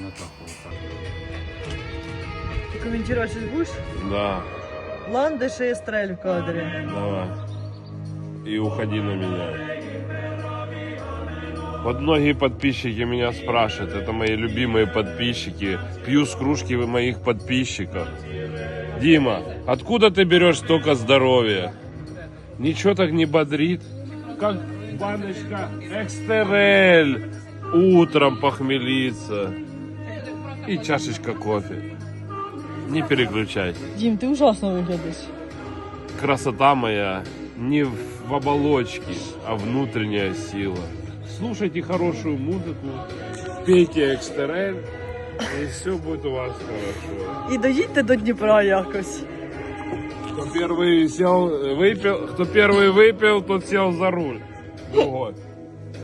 На каховках. Ти коментувати щось будеш? Да, Ландиш і естрель в кадрі. давай. И уходи на меня. Вот многие подписчики меня спрашивают, это мои любимые подписчики. Пью с кружки моих подписчиков. Дима, откуда ты берешь столько здоровья? Ничего так не бодрит, как баночка Экстерель. Утром похмелиться И чашечка кофе. Не переключайся. Дім, ти ужасно виглядаєш. красота моя не в в оболочке, а внутренняя сила. Слушайте хорошую музыку, пейте экстерель, и все будет у вас хорошо. І доїдьте до Дніпра якось. Кто первый сел, выпил, кто первый выпил, тот сел за руль. Другой.